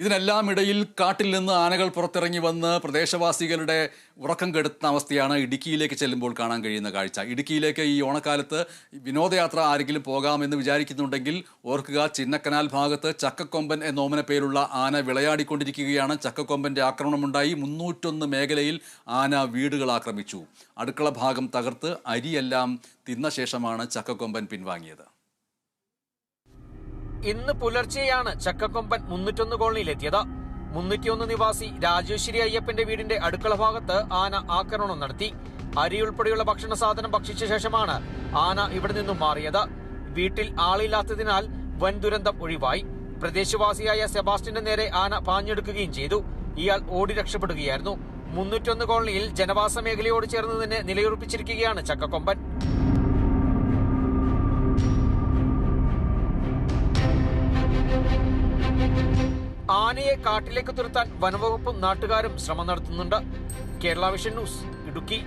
ഇതിനെല്ലാം ഇടയിൽ കാട്ടിൽ നിന്ന് ആനകൾ പുറത്തിറങ്ങി വന്ന് പ്രദേശവാസികളുടെ ഉറക്കം കെടുത്തുന്ന അവസ്ഥയാണ് ഇടുക്കിയിലേക്ക് ചെല്ലുമ്പോൾ കാണാൻ കഴിയുന്ന കാഴ്ച. ഇടുക്കിയിലേക്ക് ഈ ഓണക്കാലത്ത് വിനോദയാത്ര ആരെങ്കിലും പോകാമെന്ന് വിചാരിക്കുന്നുണ്ടെങ്കിൽ ഓർക്കുക ചിന്നക്കനാൽ ഭാഗത്ത് ചക്കക്കൊമ്പൻ എന്ന ഓമന പേരുള്ള ആന വിളയാടിക്കൊണ്ടിരിക്കുകയാണ്. ചക്കക്കൊമ്പന്റെ ആക്രമണമുണ്ടായി. മുന്നൂറ്റൊന്ന് മേഖലയിൽ ആന വീടുകൾ ആക്രമിച്ചു. അടുക്കള ഭാഗം തകർത്ത് അരിയെല്ലാം തിന്ന ശേഷമാണ് ചക്കക്കൊമ്പൻ പിൻവാങ്ങിയത്. ഇന്ന് പുലർച്ചെയാണ് ചക്കക്കൊമ്പൻ മുന്നൂറ്റൊന്ന് കോളനിയിലെത്തിയത്. മുന്നൂറ്റിയൊന്ന് നിവാസി രാജേശ്വരി അയ്യപ്പന്റെ വീടിന്റെ അടുക്കള ഭാഗത്ത് ആന ആക്രമണം നടത്തി. അരി ഉൾപ്പെടെയുള്ള ഭക്ഷണ സാധനം ഭക്ഷിച്ച ശേഷമാണ് ആന ഇവിടെ നിന്നും മാറിയത്. വീട്ടിൽ ആളില്ലാത്തതിനാൽ വൻ ദുരന്തം ഒഴിവായി. പ്രദേശവാസിയായ സെബാസ്റ്റിന്റെ നേരെ ആന പാഞ്ഞെടുക്കുകയും ചെയ്തു. ഇയാൾ ഓടി രക്ഷപ്പെടുകയായിരുന്നു. മുന്നൂറ്റൊന്ന് കോളനിയിൽ ജനവാസ മേഖലയോട് ചേർന്ന് തന്നെ നിലയുറപ്പിച്ചിരിക്കുകയാണ് ചക്കക്കൊമ്പൻ. ആനയെ കാട്ടിലേക്ക് തുരത്താൻ വനവകുപ്പും നാട്ടുകാരും ശ്രമം നടത്തുന്നുണ്ട്. Kerala vision news Idukki.